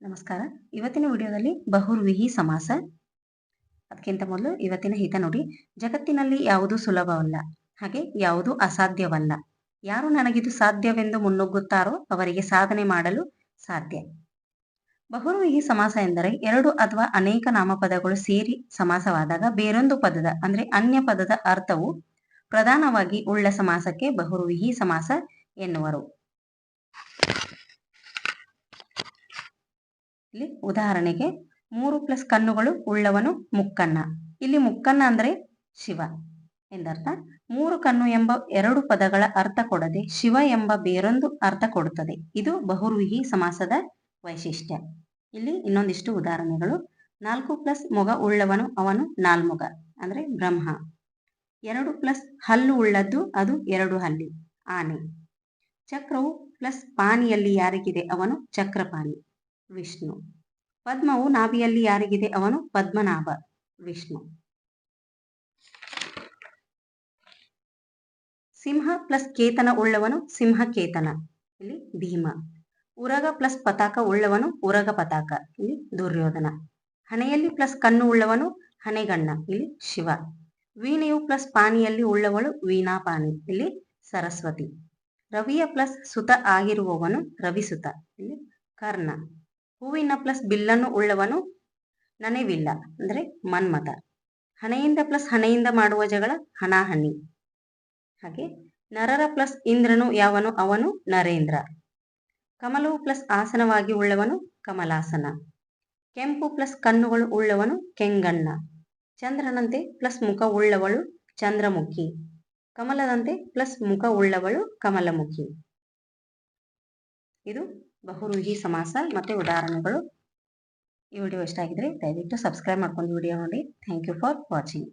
ನಮಸ್ಕಾರ. ಇವತ್ತಿನ ವಿಡಿಯೋದಲ್ಲಿ ಬಹುರ್ವಿಹಿ ಸಮಾಸ. ಅದಕ್ಕಿಂತ ಮೊದಲು ಇವತ್ತಿನ ಹಿತ ನೋಡಿ. ಜಗತ್ತಿನಲ್ಲಿ ಯಾವುದು ಸುಲಭವಲ್ಲ, ಹಾಗೆ ಯಾವುದು ಅಸಾಧ್ಯವಲ್ಲ. ಯಾರು ನನಗಿದು ಸಾಧ್ಯವೆಂದು ಮುನ್ನುಗ್ಗುತ್ತಾರೋ ಅವರಿಗೆ ಸಾಧನೆ ಮಾಡಲು ಸಾಧ್ಯ. ಬಹುರ್ವಿಹಿ ಸಮಾಸ ಎಂದರೆ ಎರಡು ಅಥವಾ ಅನೇಕ ನಾಮಪದಗಳು ಸೇರಿ ಸಮಾಸವಾದಾಗ ಬೇರೊಂದು ಪದದ, ಅಂದ್ರೆ ಅನ್ಯ ಪದದ ಅರ್ಥವು ಪ್ರಧಾನವಾಗಿ ಉಳ್ಳ ಸಮಾಸಕ್ಕೆ ಬಹುರ್ವಿಹಿ ಸಮಾಸ ಎನ್ನುವರು. ಇಲ್ಲಿ ಉದಾಹರಣೆಗೆ ಮೂರು ಪ್ಲಸ್ ಕಣ್ಣುಗಳು ಉಳ್ಳವನು ಮುಕ್ಕಣ್ಣ. ಇಲ್ಲಿ ಮುಕ್ಕಣ್ಣ ಅಂದ್ರೆ ಶಿವ. ಎಂದರ್ಥ? ಮೂರು ಕಣ್ಣು ಎಂಬ ಎರಡು ಪದಗಳ ಅರ್ಥ ಕೊಡದೆ ಶಿವ ಎಂಬ ಬೇರೊಂದು ಅರ್ಥ ಕೊಡುತ್ತದೆ. ಇದು ಬಹುರ್ವಿಹಿ ಸಮಾಸದ ವೈಶಿಷ್ಟ್ಯ. ಇಲ್ಲಿ ಇನ್ನೊಂದಿಷ್ಟು ಉದಾಹರಣೆಗಳು. ನಾಲ್ಕು ಪ್ಲಸ್ ಮೊಗ ಉಳ್ಳವನು ಅವನು ನಾಲ್ಮೊಗ ಅಂದ್ರೆ ಬ್ರಹ್ಮ. ಎರಡು ಪ್ಲಸ್ ಹಲ್ಲು ಉಳ್ಳದ್ದು ಅದು ಎರಡು ಹಲ್ಲಿ, ಆನೆ. ಚಕ್ರವು ಪ್ಲಸ್ ಪಾನಿಯಲ್ಲಿ ಯಾರಿಗಿದೆ? ಅವನು ಚಕ್ರಪಾಣಿ. ವಿಷ್ಣು. ಪದ್ಮವು ನಾಭಿಯಲ್ಲಿ ಯಾರಿಗಿದೆ? ಅವನು ಪದ್ಮನಾಭ, ವಿಷ್ಣು. ಸಿಂಹ ಪ್ಲಸ್ ಕೇತನ ಉಳ್ಳವನು ಸಿಂಹಕೇತನ ಇಲ್ಲಿ ಭೀಮ. ಉರಗ ಪ್ಲಸ್ ಪತಾಕ ಉಳ್ಳವನು ಉರಗ ಪತಾಕ, ಇಲ್ಲಿ ದುರ್ಯೋಧನ. ಹಣೆಯಲ್ಲಿ ಪ್ಲಸ್ ಕಣ್ಣು ಉಳ್ಳವನು ಹಣೆಗಣ್ಣ, ಇಲ್ಲಿ ಶಿವ. ವೀಣೆಯು ಪ್ಲಸ್ ಪಾನಿಯಲ್ಲಿ ಉಳ್ಳವಳು ವೀಣಾಪಾನಿ ಇಲ್ಲಿ ಸರಸ್ವತಿ. ರವಿಯ ಪ್ಲಸ್ ಸುತ ಆಗಿರುವವನು ರವಿಸುತ, ಇಲ್ಲಿ ಕರ್ಣ. ಹೂವಿನ ಪ್ಲಸ್ ಬಿಲ್ಲನ್ನು ಉಳ್ಳವನು ನನೆವಿಲ್ಲ, ಅಂದ್ರೆ ಮನ್ಮತ ಹಣೆಯಿಂದ ಪ್ಲಸ್ ಹಣೆಯಿಂದ ಮಾಡುವ ಜಗಳ ಹಣಾಹಣಿ. ಹಾಗೆ ನರರ ಪ್ಲಸ್ ಇಂದ್ರನು ಯಾವನು? ಅವನು ನರೇಂದ್ರ. ಕಮಲವು ಪ್ಲಸ್ ಆಸನವಾಗಿ ಉಳ್ಳವನು ಕಮಲಾಸನ. ಕೆಂಪು ಪ್ಲಸ್ ಕಣ್ಣುಗಳು ಉಳ್ಳವನು ಕೆಂಗಣ್ಣ. ಚಂದ್ರನಂತೆ ಪ್ಲಸ್ ಮುಖ ಉಳ್ಳವಳು ಚಂದ್ರಮುಖಿ. ಕಮಲದಂತೆ ಪ್ಲಸ್ ಮುಖ ಉಳ್ಳವಳು ಕಮಲಮುಖಿ. ಇದು ಬಹುರೂಹಿ ಸಮಾಸ ಮತ್ತೆ ಉದಾಹರಣೆಗಳು. ಈ ವಿಡಿಯೋ ಇಷ್ಟ ಆಗಿದ್ರೆ ದಯವಿಟ್ಟು ಸಬ್ಸ್ಕ್ರೈಬ್ ಮಾಡ್ಕೊಂಡು ವಿಡಿಯೋ ನೋಡಿ. Thank you for watching